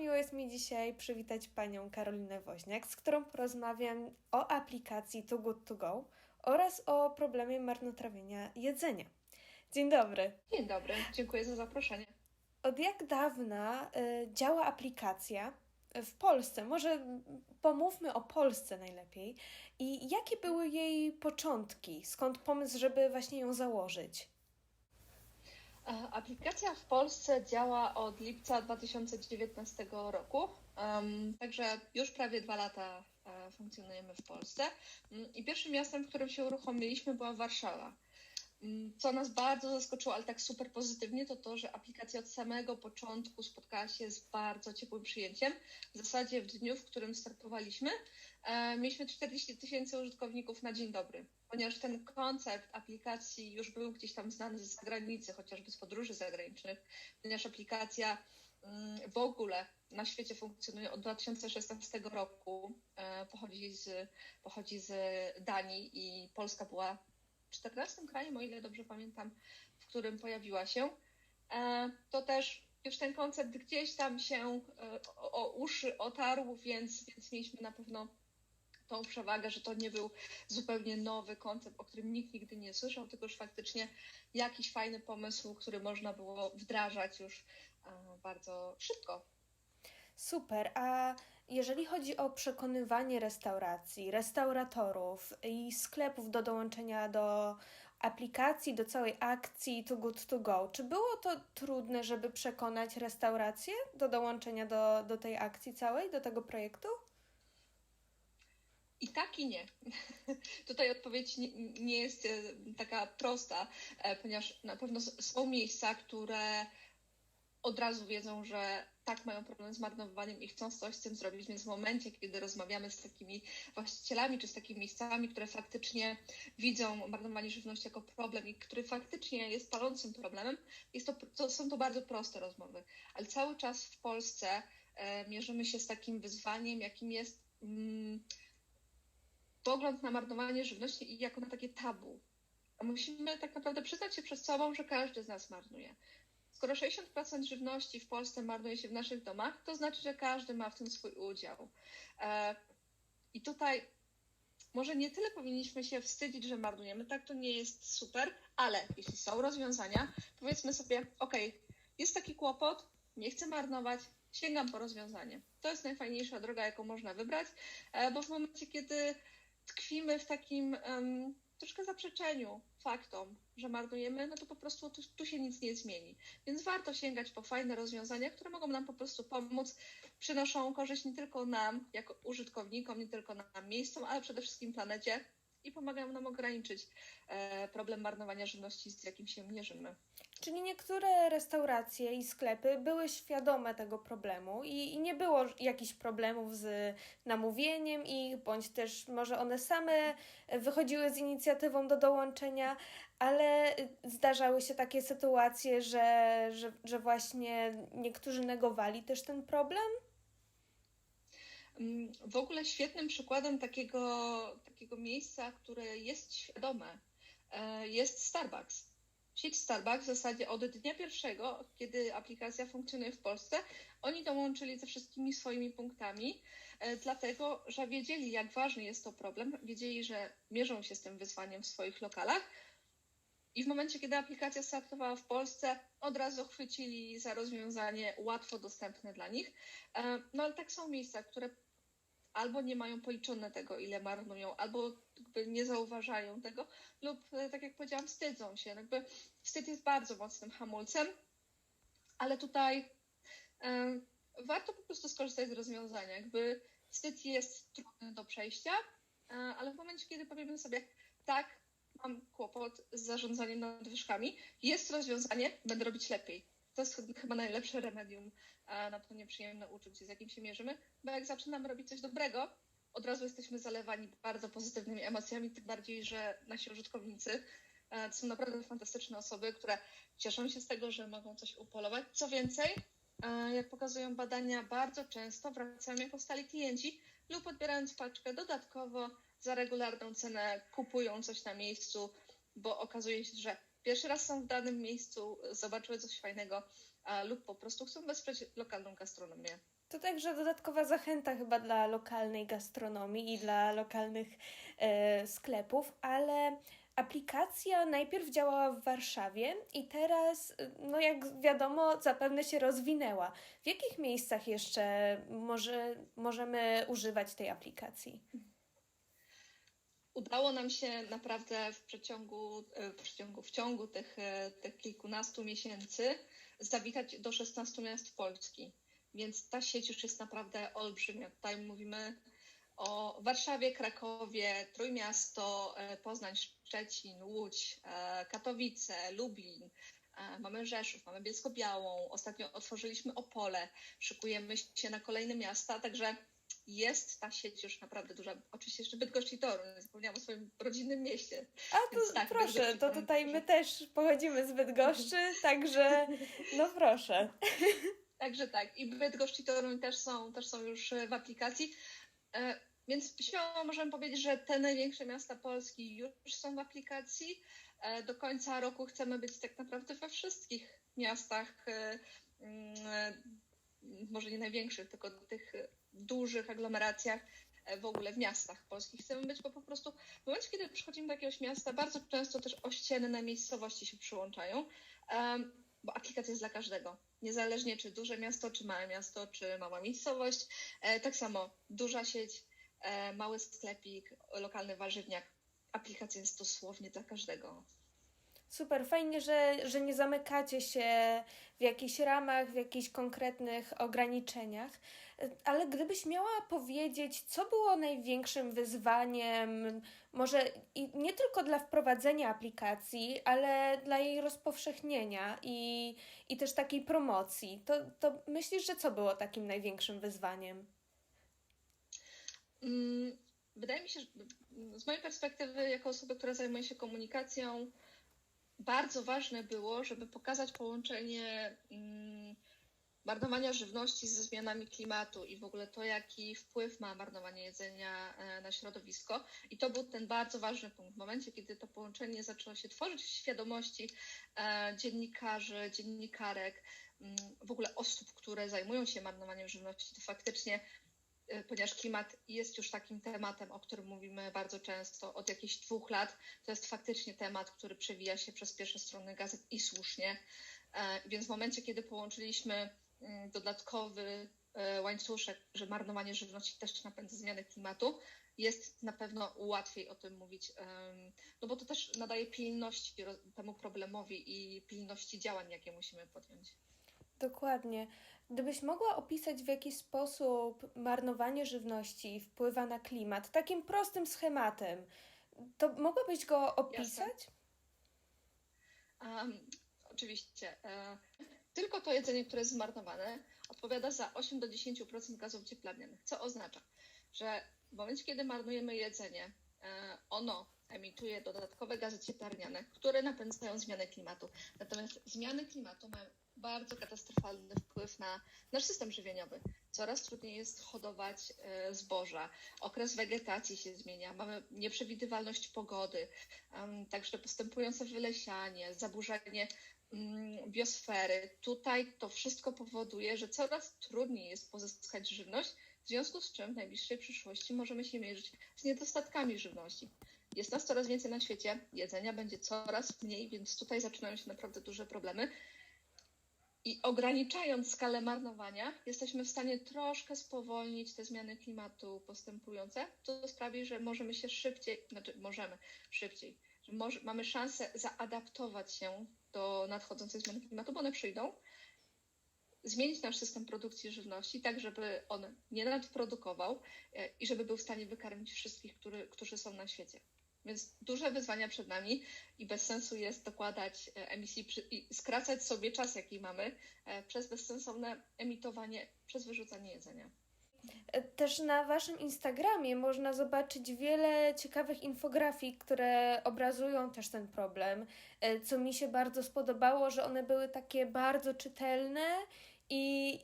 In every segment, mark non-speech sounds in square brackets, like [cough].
miło jest mi dzisiaj przywitać panią Karolinę Woźniak, z którą porozmawiam o aplikacji Too Good To Go oraz o problemie marnotrawienia jedzenia. Dzień dobry. Dzień dobry, dziękuję za zaproszenie. Od jak dawna y, działa aplikacja w Polsce? Może pomówmy o Polsce najlepiej. I jakie były jej początki? Skąd pomysł, żeby właśnie ją założyć? E, Aplikacja w Polsce działa od lipca 2019 roku, także już prawie dwa lata e, funkcjonujemy w Polsce. Mm, I pierwszym miastem, w którym się uruchomiliśmy, była Warszawa. Mm, Co nas bardzo zaskoczyło, ale tak super pozytywnie, to to, że aplikacja od samego początku spotkała się z bardzo ciepłym przyjęciem. W zasadzie w dniu, w którym startowaliśmy, e, mieliśmy 40 tysięcy użytkowników na dzień dobry, ponieważ ten koncept aplikacji już był gdzieś tam znany z zagranicy, chociażby z podróży zagranicznych, ponieważ aplikacja mm, w ogóle na świecie funkcjonuje od 2016 roku, e, pochodzi z, pochodzi z Danii i Polska była 14 krajem, o ile dobrze pamiętam, w którym pojawiła się, e, to też już ten koncept gdzieś tam się e, o, o uszy otarł, więc, więc mieliśmy na pewno tą przewagę, że to nie był zupełnie nowy koncept, o którym nikt nigdy nie słyszał, tylko już faktycznie jakiś fajny pomysł, który można było wdrażać już bardzo szybko. Super. A jeżeli chodzi o przekonywanie restauracji, restauratorów i sklepów do dołączenia do aplikacji, do całej akcji Too Good To Go, czy było to trudne, żeby przekonać restauracje do dołączenia do, do tej akcji całej, do tego projektu? I tak i nie. [laughs] Tutaj odpowiedź nie, jest e, taka prosta, e, ponieważ na pewno są miejsca, które od razu wiedzą, że tak mają problem z marnowaniem i chcą coś z tym zrobić, więc w momencie, kiedy rozmawiamy z takimi właścicielami czy z takimi miejscami, które faktycznie widzą marnowanie żywności jako problem i który faktycznie jest palącym problemem, jest to, to, są to bardzo proste rozmowy. Ale cały czas w Polsce e, mierzymy się z takim wyzwaniem, jakim jest mm, pogląd na marnowanie żywności i jako na takie tabu. A musimy tak naprawdę przyznać się przed sobą, że każdy z nas marnuje. Skoro 60% żywności w Polsce marnuje się w naszych domach, to znaczy, że każdy ma w tym swój udział. E, I tutaj może nie tyle powinniśmy się wstydzić, że marnujemy, tak to nie jest super, ale jeśli są rozwiązania, powiedzmy sobie, ok, jest taki kłopot, nie chcę marnować, sięgam po rozwiązanie. To jest najfajniejsza droga, jaką można wybrać, e, bo w momencie, kiedy tkwimy w takim em, troszkę zaprzeczeniu faktom, że marnujemy, no to po prostu tu, tu się nic nie zmieni. Więc warto sięgać po fajne rozwiązania, które mogą nam po prostu pomóc, przynoszą korzyść nie tylko nam, jako użytkownikom, nie tylko nam, miejscom, ale przede wszystkim planecie i pomagają nam ograniczyć e, problem marnowania żywności, z jakim się mierzymy. Czyli niektóre restauracje i sklepy były świadome tego problemu i, i nie było jakichś problemów z namówieniem ich, bądź też może one same wychodziły z inicjatywą do dołączenia, ale zdarzały się takie sytuacje, że, że, że właśnie niektórzy negowali też ten problem? Mm, W ogóle świetnym przykładem takiego, takiego miejsca, które jest świadome, e, jest Starbucks. Sieć Starbucks w zasadzie od dnia pierwszego, kiedy aplikacja funkcjonuje w Polsce, oni dołączyli ze wszystkimi swoimi punktami, e, dlatego że wiedzieli, jak ważny jest to problem, wiedzieli, że mierzą się z tym wyzwaniem w swoich lokalach. I w momencie, kiedy aplikacja startowała w Polsce, od razu chwycili za rozwiązanie łatwo dostępne dla nich. E, No ale tak są miejsca, które albo nie mają policzone tego, ile marnują, albo nie zauważają tego, lub e, tak jak powiedziałam, wstydzą się. Jakby wstyd jest bardzo mocnym hamulcem, ale tutaj e, warto po prostu skorzystać z rozwiązania. Jakby wstyd jest trudny do przejścia, e, ale w momencie, kiedy powiemy sobie, tak, mam kłopot z zarządzaniem nadwyżkami, jest rozwiązanie, będę robić lepiej. To jest chyba najlepsze remedium na to nieprzyjemne uczucie, z jakim się mierzymy, bo jak zaczynamy robić coś dobrego, od razu jesteśmy zalewani bardzo pozytywnymi emocjami, tym bardziej, że nasi użytkownicy e, to są naprawdę fantastyczne osoby, które cieszą się z tego, że mogą coś upolować. Co więcej, e, jak pokazują badania, bardzo często wracają jako stali klienci lub odbierając paczkę dodatkowo za regularną cenę, kupują coś na miejscu, bo okazuje się, że pierwszy raz są w danym miejscu, zobaczyły coś fajnego a, lub po prostu chcą wesprzeć lokalną gastronomię. To także dodatkowa zachęta chyba dla lokalnej gastronomii i dla lokalnych e, sklepów, ale aplikacja najpierw działała w Warszawie i teraz, e, no jak wiadomo, zapewne się rozwinęła. W jakich miejscach jeszcze może, możemy używać tej aplikacji? Udało nam się naprawdę w przeciągu, e, w, przeciągu, w ciągu tych, e, tych kilkunastu miesięcy zawitać do 16 miast Polski. Więc ta sieć już jest naprawdę olbrzymia. Tutaj mówimy o Warszawie, Krakowie, Trójmiasto, e, Poznań, Szczecin, Łódź, Katowice, Lublin. Mamy Rzeszów, mamy Bielsko-Białą. Ostatnio otworzyliśmy Opole. Szykujemy się na kolejne miasta, także jest ta sieć już naprawdę duża. Oczywiście jeszcze Bydgoszcz i Toruń. Zapomniałam o swoim rodzinnym mieście. A to tak, proszę, to tutaj my też pochodzimy z Bydgoszczy, [laughs] także no proszę. Także tak, i Bydgoszcz i Toruń też są, też są już e, w aplikacji. E, Więc śmiało możemy powiedzieć, że te największe miasta Polski już są w aplikacji. E, Do końca roku chcemy być tak naprawdę we wszystkich miastach, mm, może nie największych, tylko tych dużych aglomeracjach, e, w ogóle w miastach polskich chcemy być, bo po prostu w momencie, kiedy przychodzimy do jakiegoś miasta, bardzo często też ościenne miejscowości się przyłączają, bo aplikacja jest dla każdego. Niezależnie czy duże miasto, czy małe miasto, czy mała miejscowość. E, tak samo duża sieć, e, mały sklepik, lokalny warzywniak. Aplikacja jest dosłownie dla każdego. Super, fajnie, że, że nie zamykacie się w jakichś ramach, w jakichś konkretnych ograniczeniach. Ale gdybyś miała powiedzieć, co było największym wyzwaniem, może nie tylko dla wprowadzenia aplikacji, ale dla jej rozpowszechnienia i, i też takiej promocji, to, to myślisz, że co było takim największym wyzwaniem? Mm, Wydaje mi się, że z mojej perspektywy, jako osoby, która zajmuje się komunikacją, bardzo ważne było, żeby pokazać połączenie mm, marnowania żywności ze zmianami klimatu i w ogóle to, jaki wpływ ma marnowanie jedzenia e, na środowisko. I to był ten bardzo ważny punkt. W momencie, kiedy to połączenie zaczęło się tworzyć w świadomości e, dziennikarzy, dziennikarek, mm, w ogóle osób, które zajmują się marnowaniem żywności, to faktycznie ponieważ klimat jest już takim tematem, o którym mówimy bardzo często od jakichś dwóch lat, to jest faktycznie temat, który przewija się przez pierwsze strony gazet i słusznie. E, Więc w momencie, kiedy połączyliśmy mm, dodatkowy e, łańcuszek, że marnowanie żywności też napędza zmiany klimatu, jest na pewno łatwiej o tym mówić, no bo to też nadaje pilności temu problemowi i pilności działań, jakie musimy podjąć. Dokładnie. Gdybyś mogła opisać, w jaki sposób marnowanie żywności wpływa na klimat, takim prostym schematem, to mogłabyś go opisać? Um, oczywiście. E, tylko to jedzenie, które jest zmarnowane, odpowiada za 8 do 10% gazów cieplarnianych, co oznacza, że w momencie, kiedy marnujemy jedzenie, e, ono emituje dodatkowe gazy cieplarniane, które napędzają zmianę klimatu. Natomiast zmiany klimatu mają bardzo katastrofalny wpływ na nasz system żywieniowy. Coraz trudniej jest hodować e, zboża, okres wegetacji się zmienia, mamy nieprzewidywalność pogody, także postępujące wylesianie, zaburzenie mm, biosfery. Tutaj to wszystko powoduje, że coraz trudniej jest pozyskać żywność, w związku z czym w najbliższej przyszłości możemy się mierzyć z niedostatkami żywności. Jest nas coraz więcej na świecie, jedzenia będzie coraz mniej, więc tutaj zaczynają się naprawdę duże problemy. I ograniczając skalę marnowania, jesteśmy w stanie troszkę spowolnić te zmiany klimatu postępujące, co sprawi, że możemy się szybciej, znaczy możemy szybciej, że może, mamy szansę zaadaptować się do nadchodzących zmian klimatu, bo one przyjdą, zmienić nasz system produkcji żywności, tak żeby on nie nadprodukował e, i żeby był w stanie wykarmić wszystkich, który, którzy są na świecie. Więc duże wyzwania przed nami i bez sensu jest dokładać e, emisji i skracać sobie czas, jaki mamy, e, przez bezsensowne emitowanie, przez wyrzucanie jedzenia. Też na Waszym Instagramie można zobaczyć wiele ciekawych infografii, które obrazują też ten problem. E, Co mi się bardzo spodobało, że one były takie bardzo czytelne i,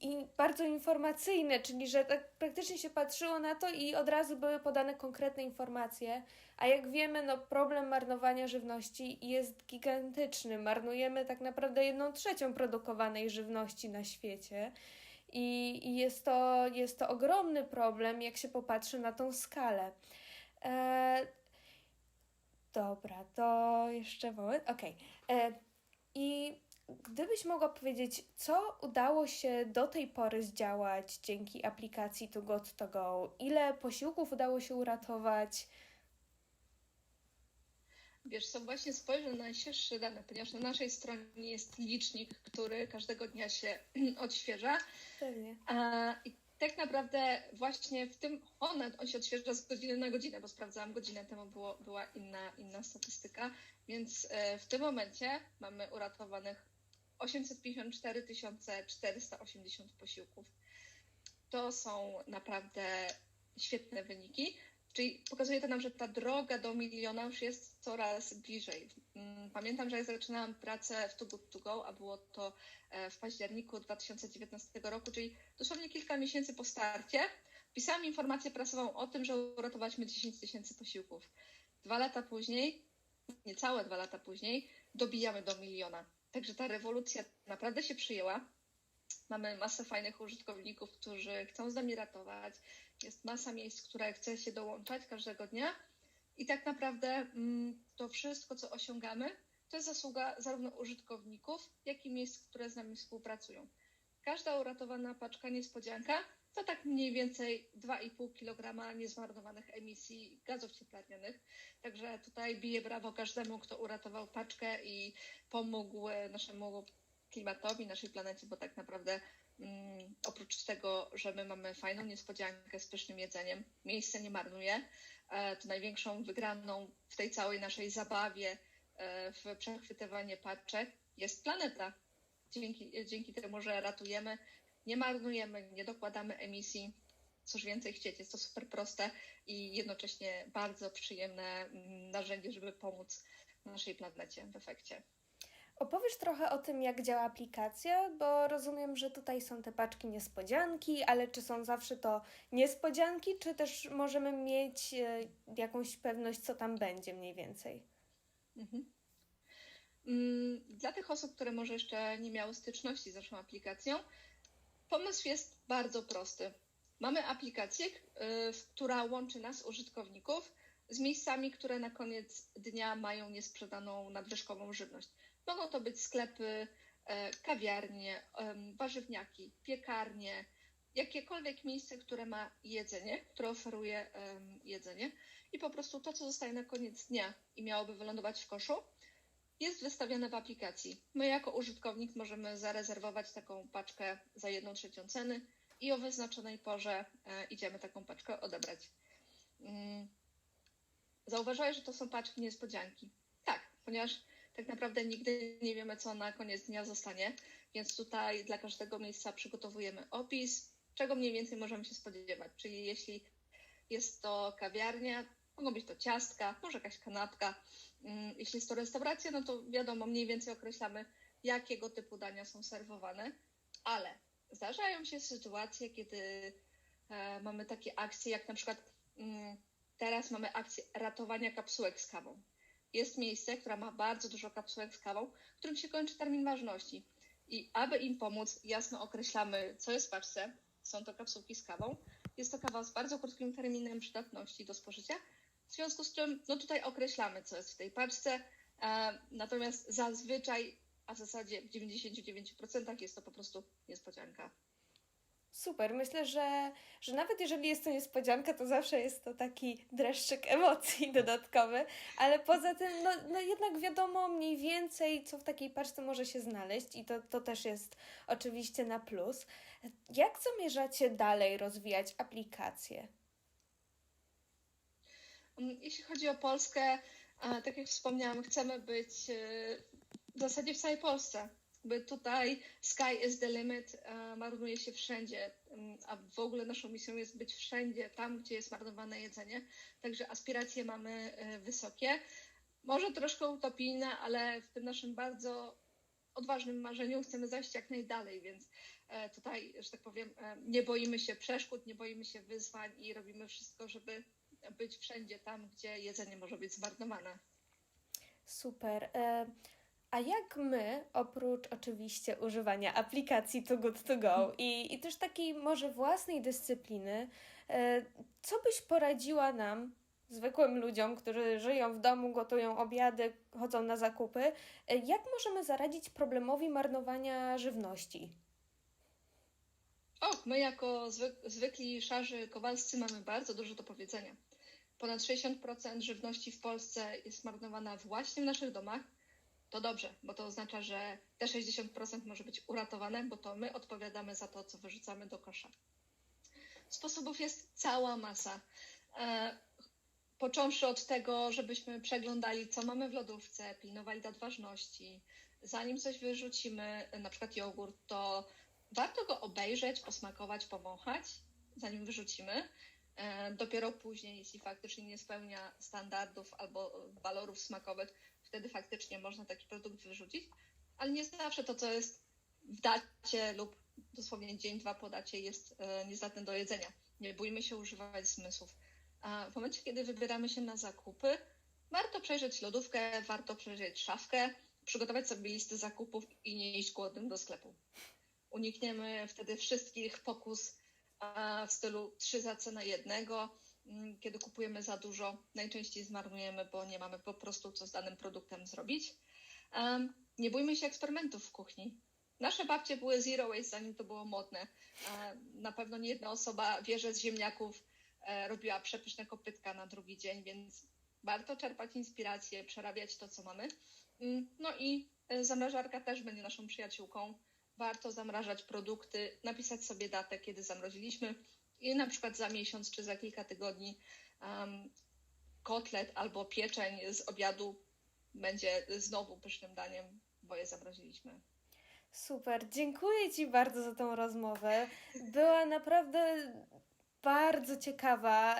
i, bardzo informacyjne, czyli że tak praktycznie się patrzyło na to i od razu były podane konkretne informacje. A jak wiemy, no problem marnowania żywności jest gigantyczny. Marnujemy tak naprawdę jedną trzecią produkowanej żywności na świecie. I, i jest, to, jest to ogromny problem, jak się popatrzy na tą skalę. E, dobra, to jeszcze moment. Okej. E, I gdybyś mogła powiedzieć, co udało się do tej pory zdziałać dzięki aplikacji To Got To Go? Ile posiłków udało się uratować? Wiesz co, właśnie spojrzę na najświeższe dane, ponieważ na naszej stronie jest licznik, który każdego dnia się [clears throat] odświeża. Pewnie. A, I tak naprawdę właśnie w tym, on, on się odświeża z godziny na godzinę, bo sprawdzałam godzinę temu, było, była inna, inna statystyka, więc e, w tym momencie mamy uratowanych 854 480 posiłków. To są naprawdę świetne wyniki. Czyli pokazuje to nam, że ta droga do miliona już jest coraz bliżej. Mm, Pamiętam, że jak zaczynałam pracę w Too Good To Go, a było to e, w październiku 2019 roku, czyli dosłownie kilka miesięcy po starcie, pisałam informację prasową o tym, że uratowaliśmy 10 tysięcy posiłków. Dwa lata później, niecałe dwa lata później, dobijamy do miliona. Także ta rewolucja naprawdę się przyjęła. Mamy masę fajnych użytkowników, którzy chcą z nami ratować. Jest masa miejsc, które chce się dołączać każdego dnia. I tak naprawdę mm, to wszystko, co osiągamy, to jest zasługa zarówno użytkowników, jak i miejsc, które z nami współpracują. Każda uratowana paczka niespodzianka to tak mniej więcej 2,5 kg niezmarnowanych emisji gazów cieplarnianych. Także tutaj biję brawo każdemu, kto uratował paczkę i pomógł naszemu klimatowi, naszej planecie, bo tak naprawdę mm, oprócz tego, że my mamy fajną niespodziankę z pysznym jedzeniem, miejsce nie marnuje, e, to największą wygraną w tej całej naszej zabawie e, w przechwytywanie paczek jest planeta. Dzięki, dzięki temu, że ratujemy, nie marnujemy, nie dokładamy emisji. Cóż więcej chcieć, jest to super proste i jednocześnie bardzo przyjemne mm, narzędzie, żeby pomóc naszej planecie w efekcie. Opowiesz trochę o tym, jak działa aplikacja, bo rozumiem, że tutaj są te paczki niespodzianki, ale czy są zawsze to niespodzianki, czy też możemy mieć e, jakąś pewność, co tam będzie mniej więcej? Mhm. Mm, Dla tych osób, które może jeszcze nie miały styczności z naszą aplikacją, pomysł jest bardzo prosty. Mamy aplikację, y, która łączy nas, użytkowników, z miejscami, które na koniec dnia mają niesprzedaną nadwyżkową żywność. Mogą to być sklepy, e, kawiarnie, warzywniaki, piekarnie, jakiekolwiek miejsce, które ma jedzenie, które oferuje jedzenie i po prostu to, co zostaje na koniec dnia i miałoby wylądować w koszu, jest wystawione w aplikacji. My jako użytkownik możemy zarezerwować taką paczkę za jedną trzecią ceny i o wyznaczonej porze e, idziemy taką paczkę odebrać. Mm. Zauważyłeś, że to są paczki niespodzianki. Tak, ponieważ tak naprawdę nigdy nie wiemy, co na koniec dnia zostanie, więc tutaj dla każdego miejsca przygotowujemy opis, czego mniej więcej możemy się spodziewać. Czyli jeśli jest to kawiarnia, mogą być to ciastka, może jakaś kanapka. Mm, Jeśli jest to restauracja, no to wiadomo, mniej więcej określamy, jakiego typu dania są serwowane, ale zdarzają się sytuacje, kiedy e, mamy takie akcje, jak na przykład mm, teraz mamy akcję ratowania kapsułek z kawą. Jest miejsce, które ma bardzo dużo kapsułek z kawą, którym się kończy termin ważności. I aby im pomóc, jasno określamy, co jest w paczce. Są to kapsułki z kawą. Jest to kawa z bardzo krótkim terminem przydatności do spożycia. W związku z czym, no tutaj określamy, co jest w tej paczce. E, natomiast zazwyczaj, a w zasadzie w 99% jest to po prostu niespodzianka. Super, myślę, że, że nawet jeżeli jest to niespodzianka, to zawsze jest to taki dreszczyk emocji [laughs] dodatkowy, ale poza tym, no, no jednak wiadomo mniej więcej, co w takiej paczce może się znaleźć i to, to też jest oczywiście na plus. Jak zamierzacie dalej rozwijać aplikację? Mm, Jeśli chodzi o Polskę, tak jak wspomniałam, chcemy być e, w zasadzie w całej Polsce. By tutaj sky is the limit, marnuje się wszędzie, mm, a w ogóle naszą misją jest być wszędzie, tam gdzie jest marnowane jedzenie. Także aspiracje mamy e, wysokie. Może troszkę utopijne, ale w tym naszym bardzo odważnym marzeniu chcemy zajść jak najdalej, więc e, tutaj, że tak powiem, nie boimy się przeszkód, nie boimy się wyzwań i robimy wszystko, żeby być wszędzie tam, gdzie jedzenie może być zmarnowane. Super. E, A jak my, oprócz oczywiście używania aplikacji Too Good To Go i, i też takiej może własnej dyscypliny, e, co byś poradziła nam, zwykłym ludziom, którzy żyją w domu, gotują obiady, chodzą na zakupy, e, jak możemy zaradzić problemowi marnowania żywności? O, my jako zwyk zwykli szarzy kowalscy mamy bardzo dużo do powiedzenia. Ponad 60% żywności w Polsce jest marnowana właśnie w naszych domach. To dobrze, bo to oznacza, że te 60% może być uratowane, bo to my odpowiadamy za to, co wyrzucamy do kosza. Sposobów jest cała masa. E, począwszy od tego, żebyśmy przeglądali, co mamy w lodówce, pilnowali dat ważności. Zanim coś wyrzucimy, na przykład jogurt, to warto go obejrzeć, posmakować, powąchać, zanim wyrzucimy. E, Dopiero później, jeśli faktycznie nie spełnia standardów albo walorów smakowych, wtedy faktycznie można taki produkt wyrzucić, ale nie zawsze to, co jest w dacie lub dosłownie dzień, dwa po dacie jest e, niezdatne do jedzenia. Nie bójmy się używać zmysłów. A w momencie, kiedy wybieramy się na zakupy, warto przejrzeć lodówkę, warto przejrzeć szafkę, przygotować sobie listę zakupów i nie iść głodnym do sklepu. Unikniemy wtedy wszystkich pokus w stylu trzy za cenę jednego. Mm, Kiedy kupujemy za dużo, najczęściej zmarnujemy, bo nie mamy po prostu co z danym produktem zrobić. Nie bójmy się eksperymentów w kuchni. Nasze babcie były zero waste, zanim to było modne. E, Na pewno nie jedna osoba wie, że z ziemniaków e, robiła przepyszne kopytka na drugi dzień, więc warto czerpać inspirację, przerabiać to, co mamy. Mm, No i e, zamrażarka też będzie naszą przyjaciółką. Warto zamrażać produkty, napisać sobie datę, kiedy zamroziliśmy i na przykład za miesiąc czy za kilka tygodni um, kotlet albo pieczeń z obiadu będzie znowu pysznym daniem, bo je zamroziliśmy. Super, dziękuję Ci bardzo za tą rozmowę. Była naprawdę bardzo ciekawa,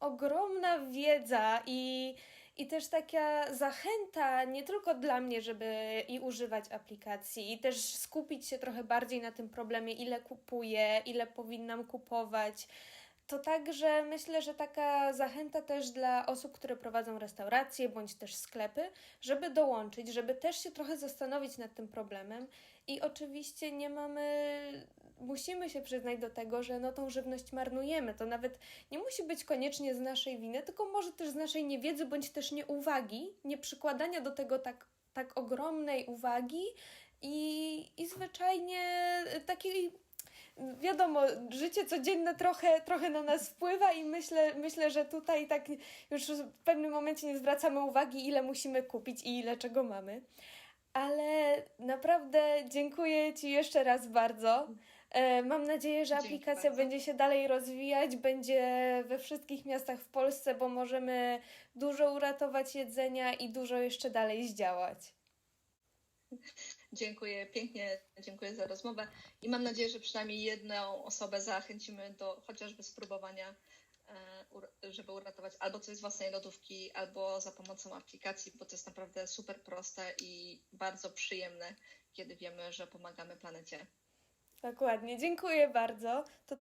ogromna wiedza i, i też taka zachęta nie tylko dla mnie, żeby i używać aplikacji, i też skupić się trochę bardziej na tym problemie, ile kupuję, ile powinnam kupować. To także myślę, że taka zachęta też dla osób, które prowadzą restauracje bądź też sklepy, żeby dołączyć, żeby też się trochę zastanowić nad tym problemem. I oczywiście nie mamy, musimy się przyznać do tego, że no tą żywność marnujemy. To nawet nie musi być koniecznie z naszej winy, tylko może też z naszej niewiedzy bądź też nieuwagi, nie przykładania do tego tak, tak ogromnej uwagi i, i zwyczajnie takiej wiadomo, życie codzienne trochę, trochę na nas wpływa i myślę, myślę, że tutaj tak już w pewnym momencie nie zwracamy uwagi, ile musimy kupić i ile czego mamy. Ale naprawdę dziękuję Ci jeszcze raz bardzo. E, Mam nadzieję, że Dzięki aplikacja bardzo. będzie się dalej rozwijać, będzie we wszystkich miastach w Polsce, bo możemy dużo uratować jedzenia i dużo jeszcze dalej zdziałać. Dziękuję pięknie, dziękuję za rozmowę i mam nadzieję, że przynajmniej jedną osobę zachęcimy do chociażby spróbowania, żeby uratować albo coś z własnej lodówki, albo za pomocą aplikacji, bo to jest naprawdę super proste i bardzo przyjemne, kiedy wiemy, że pomagamy planecie. Dokładnie, dziękuję bardzo. To